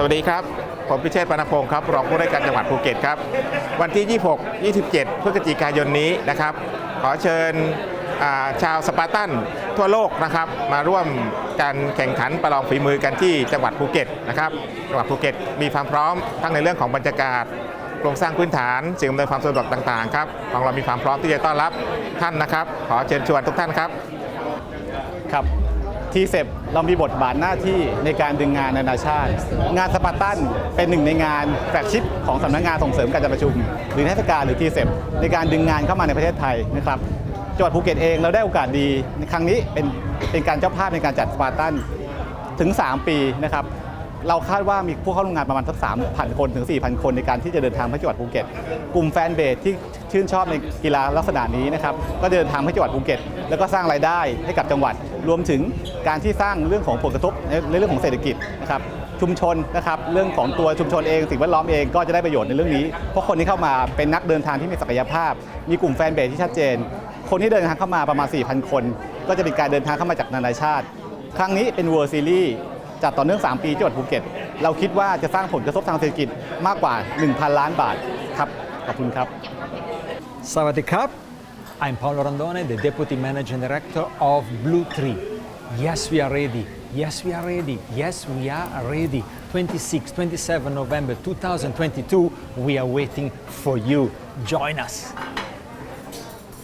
สวัสดีครับ ผมพิเชษฐ์ปานพงศ์ครับ รองผู้ราการจังหวัดภูเก็ตครับ วันที่ 26 27 พฤศจิกายนนี้นะครับ ขอเชิญาชาวสปาร์ตันทั่วโลกนะครับ มาร่วมการแข่งขันประลองฝีมือกันที่จังหวัดภูเก็ตนะครับจังหวัดภูเก็ตมีความพร้อมทั้งในเรื่องของบรรยากาศโครงสร้างพื้นฐานสิ่งอำนวยความสะดวกต่างๆครับของเรามีความพร้อมที่จะต้อนรับท่านนะครับ ขอเชิญชวนทุกท่านครับครับ ทีเซปเรามีบทบาทหน้าที่ในการดึงงานนานาชาติ งานสปาร์ตันเป็นหนึ่งในงานแฟลกชิพของสำนักงานส่งเสริมการจัดประชุม หรือเทศกาลหรือทีเซปในการดึงงานเข้ามาในประเทศไทยนะครับจังหวัดภูเก็ตเองเราได้โอกาสดีในครั้งนี้เป็นเป็นการเจ้าภาพในการจัดสปาร์ตันถึง 3 ปีนะครับ เราคาดว่ามีผู้เข้าร่วมงานประมาณสัก3,000 คนถึง 4,000 คนในการที่จะเดินทางไปจังหวัดภูเก็ต กลุ่มแฟนเบสที่ชื่นชอบในกีฬาลักษณะนี้นะครับก็เดินทางไปจังหวัดภูเก็ต แล้วก็สร้างรายได้ให้กับจังหวัด รวมถึงการที่สร้างเรื่องของผลกระทบในเรื่องของเศรษฐกิจนะครับชุมชนนะครับเรื่องของตัวชุมชนเอง สิ่งแวดล้อมเองก็จะได้ประโยชน์ในเรื่องนี้ เพราะคนที่เข้ามาเป็นนักเดินทางที่มีศักยภาพ มีกลุ่มแฟนเบสที่ชัดเจน คนที่เดินทางเข้ามาประมาณ 4,000 คน ก็จะเป็นการเดินทางเข้ามาจากนานาชาติ ครั้งนี้เป็น World Series จัดต่อเนื่อง 3 ปีจังหวัดภูเก็ต เราคิดว่าจะสร้างผลกระทบทางเศรษฐกิจมากกว่า 1,000 ล้านบาทครับ ขอบคุณครับ Sawadee Krap. I'm Paolo Randone, the Deputy Managing Director of Blue Tree. Yes, we are ready. Yes, we are ready. Yes, we are ready. 26, 27 November 2022, we are waiting for you. Join us.